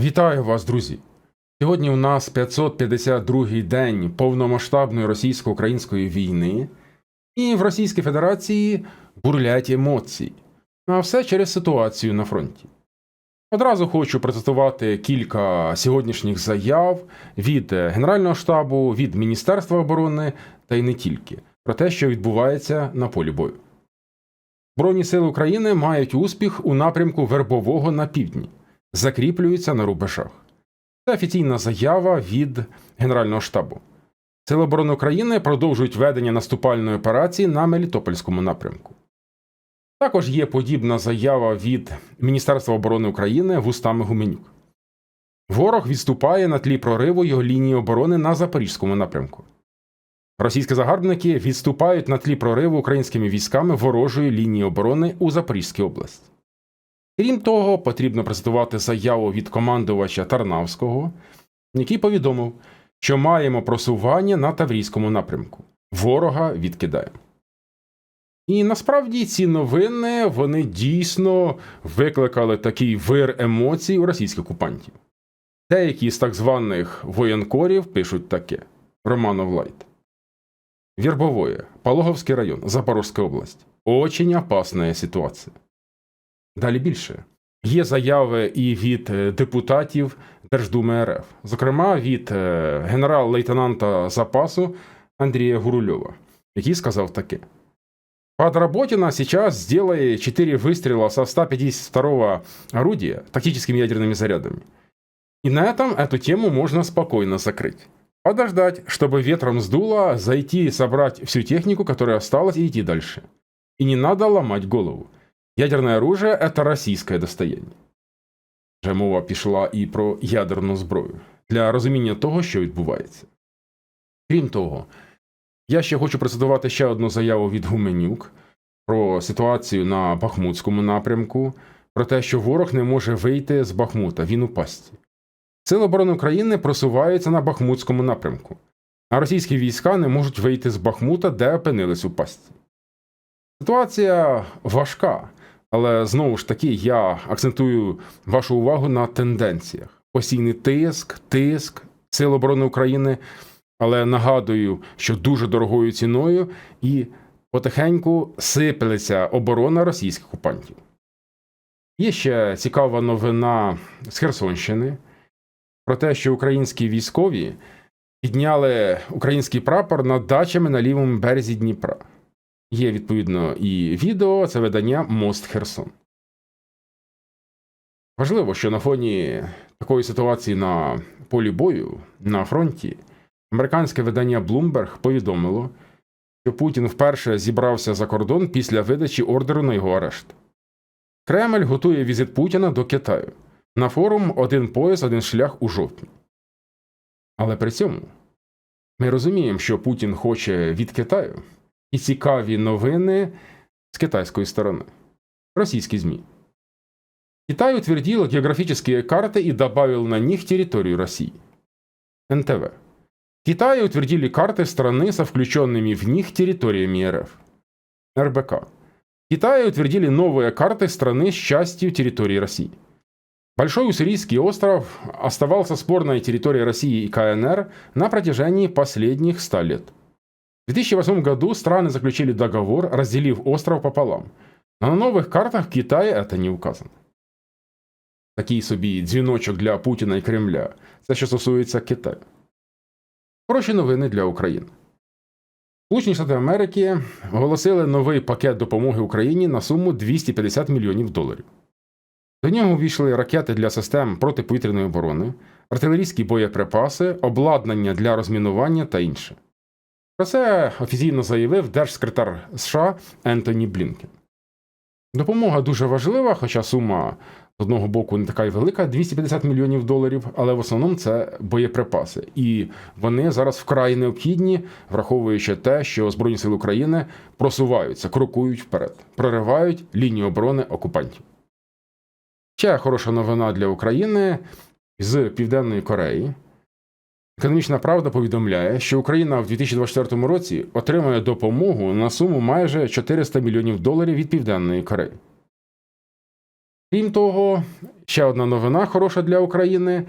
Вітаю вас, друзі! Сьогодні у нас 552-й день повномасштабної російсько-української війни, і в Російській Федерації бурлять емоції. А все через ситуацію на фронті. Одразу хочу процитувати кілька сьогоднішніх заяв від Генерального штабу, від Міністерства оборони та й не тільки про те, що відбувається на полі бою. Збройні сили України мають успіх у напрямку вербового на півдні закріплюються на рубежах. Це офіційна заява від Генерального штабу. Сили оборони України продовжують ведення наступальної операції на Мелітопольському напрямку. Також є подібна заява від Міністерства оборони України вустами Гуменюк. Ворог відступає на тлі прориву його лінії оборони на Запорізькому напрямку. Російські загарбники відступають на тлі прориву українськими військами ворожої лінії оборони у Запорізькій області. Крім того, потрібно процитувати заяву від командувача Тарнавського, який повідомив, що маємо просування на Таврійському напрямку. Ворога відкидаємо. І насправді ці новини вони дійсно викликали такий вир емоцій у російських окупантів. Деякі з так званих воєнкорів пишуть таке: Романов Лайт. Вербовое, Пологовський район, Запорозька область. Очень опасна ситуація Далі більше. Є заяви і від е, депутатів Держдуми РФ, зокрема від е, генерал-лейтенанта запасу Андрія Гурульова, який сказав таке. Подработина сейчас сделает 4 выстрела со 152 орудия тактическими ядерными зарядами. И на этом эту тему можно спокойно закрыть. Подождать, чтобы ветром сдуло, зайти, собрать всю технику, которая осталась, и идти дальше. И не надо ломать голову. Ядерне оружие – это російське достояння. Вже мова пішла і про ядерну зброю для розуміння того, що відбувається. Крім того, я ще хочу процитувати ще одну заяву від Гуменюк про ситуацію на Бахмутському напрямку, про те, що ворог не може вийти з Бахмута, він у пасті. Сили оборони України просуваються на Бахмутському напрямку, а російські війська не можуть вийти з Бахмута, де опинились у пасті. Ситуація важка. Але знову ж таки я акцентую вашу увагу на тенденціях: постійний тиск, тиск Сил оборони України. Але нагадую, що дуже дорогою ціною і потихеньку сиплеться оборона російських окупантів. Є ще цікава новина з Херсонщини про те, що українські військові підняли український прапор над дачами на лівому березі Дніпра. Є відповідно і відео, це видання Мост Херсон. Важливо, що на фоні такої ситуації на полі бою на фронті американське видання Bloomberg повідомило, що Путін вперше зібрався за кордон після видачі ордеру на його арешт. Кремль готує візит Путіна до Китаю на форум Один пояс, один шлях у жовтні. Але при цьому ми розуміємо, що Путін хоче від Китаю і цікаві новини з китайської стороны. Российские ЗМИ. Китай утвердил географические карты и добавил на них территорию России. НТВ. Китай утвердили карты страны со включенными в них территориями РФ. РБК. Китай утвердили новые карты страны с частью территории России. Большой Уссурийский остров оставался спорной территорией России и КНР на протяжении последних 100 лет. В 2008 году страны заключили договор, разделив остров пополам. Но на новых картах Китая это не указано. Такий собі дзвіночок для Путіна і Кремля. Це що стосується Китаю. Хороші новини для України. Сполучені Штати Америки оголосили новий пакет допомоги Україні на суму 250 мільйонів доларів. До нього увійшли ракети для систем протиповітряної оборони, артилерійські боєприпаси, обладнання для розмінування та інше. Про це офіційно заявив держсекретар США Ентоні Блінкен. Допомога дуже важлива, хоча сума з одного боку не така й велика 250 мільйонів доларів, але в основному це боєприпаси. І вони зараз вкрай необхідні, враховуючи те, що Збройні сили України просуваються, крокують вперед, проривають лінію оборони окупантів. Ще хороша новина для України з Південної Кореї. Економічна правда повідомляє, що Україна в 2024 році отримає допомогу на суму майже 400 мільйонів доларів від Південної Кореї. Крім того, ще одна новина хороша для України.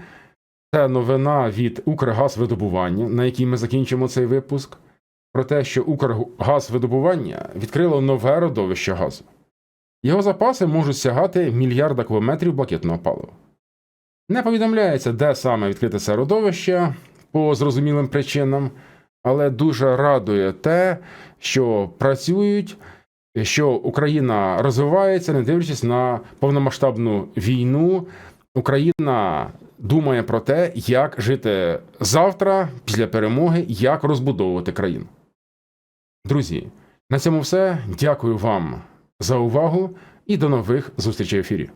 Це новина від Укргазвидобування, на якій ми закінчимо цей випуск, про те, що Укргазвидобування відкрило нове родовище газу. Його запаси можуть сягати мільярда кубометрів блакитного палива. Не повідомляється, де саме відкрите це родовище по зрозумілим причинам, але дуже радує те, що працюють, що Україна розвивається, не дивлячись на повномасштабну війну. Україна думає про те, як жити завтра після перемоги, як розбудовувати країну. Друзі, на цьому все. Дякую вам за увагу і до нових зустрічей в ефірі.